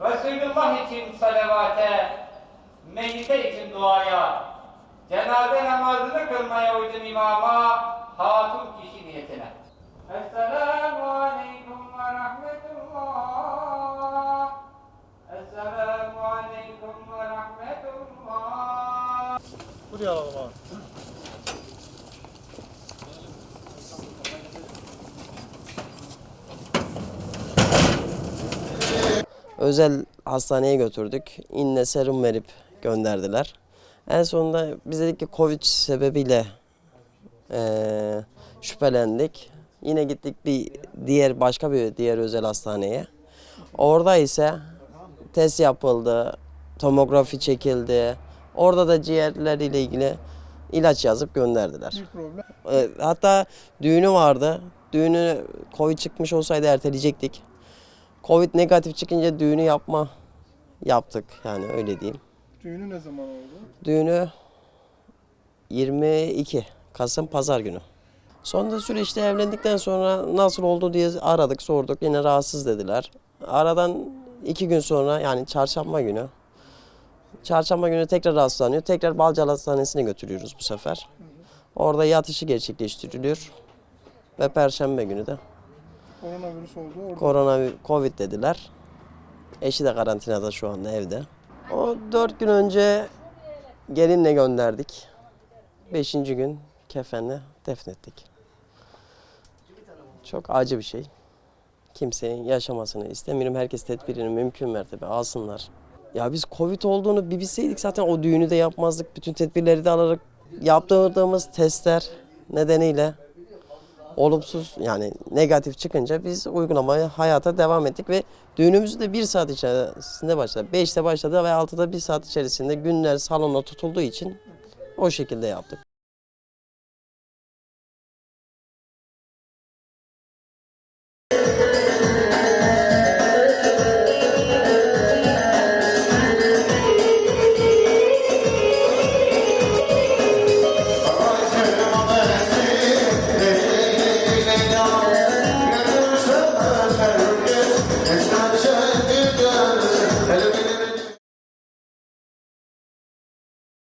Resulullah için salavate, meyyite için duaya, cenaze namazını kılmaya uydum imama, hatun kişi niyetine. Esselamu Buraya alalım abi. Özel hastaneye götürdük. İnne serum verip gönderdiler. En sonunda biz dedik ki Covid sebebiyle eee, şüphelendik. Yine gittik bir diğer başka bir diğer özel hastaneye. Orada ise test yapıldı, tomografi çekildi. Orada da ciğerleriyle ilgili ilaç yazıp gönderdiler. Ee, Hatta düğünü vardı. Düğünü Covid çıkmış olsaydı erteleyecektik. Covid negatif çıkınca düğünü yapma yaptık yani öyle diyeyim. Düğünü ne zaman oldu? Düğünü 22 Kasım Pazar günü. Sonunda süreçte evlendikten sonra nasıl oldu diye aradık sorduk. Yine rahatsız dediler. Aradan iki gün sonra yani çarşamba günü. Çarşamba günü tekrar hastalanıyor. Tekrar Balcalı Hastanesi'ne götürüyoruz bu sefer. Orada yatışı gerçekleştiriliyor. Ve perşembe günü de Koronavirüs oldu. Orada korona covid dediler. Eşi de karantinada şu anda evde. O dört gün önce gelinle gönderdik. Beşinci gün kefenle defnettik. Çok acı bir şey. Kimsenin yaşamasını istemiyorum. Herkes tedbirini mümkün mertebe alsınlar. Ya biz Covid olduğunu bir bilseydik zaten o düğünü de yapmazdık. Bütün tedbirleri de alarak yaptırdığımız testler nedeniyle olumsuz yani negatif çıkınca biz uygulamaya hayata devam ettik ve düğünümüzü de bir saat içerisinde başladı. Beşte başladı ve altıda bir saat içerisinde günler salonda tutulduğu için o şekilde yaptık.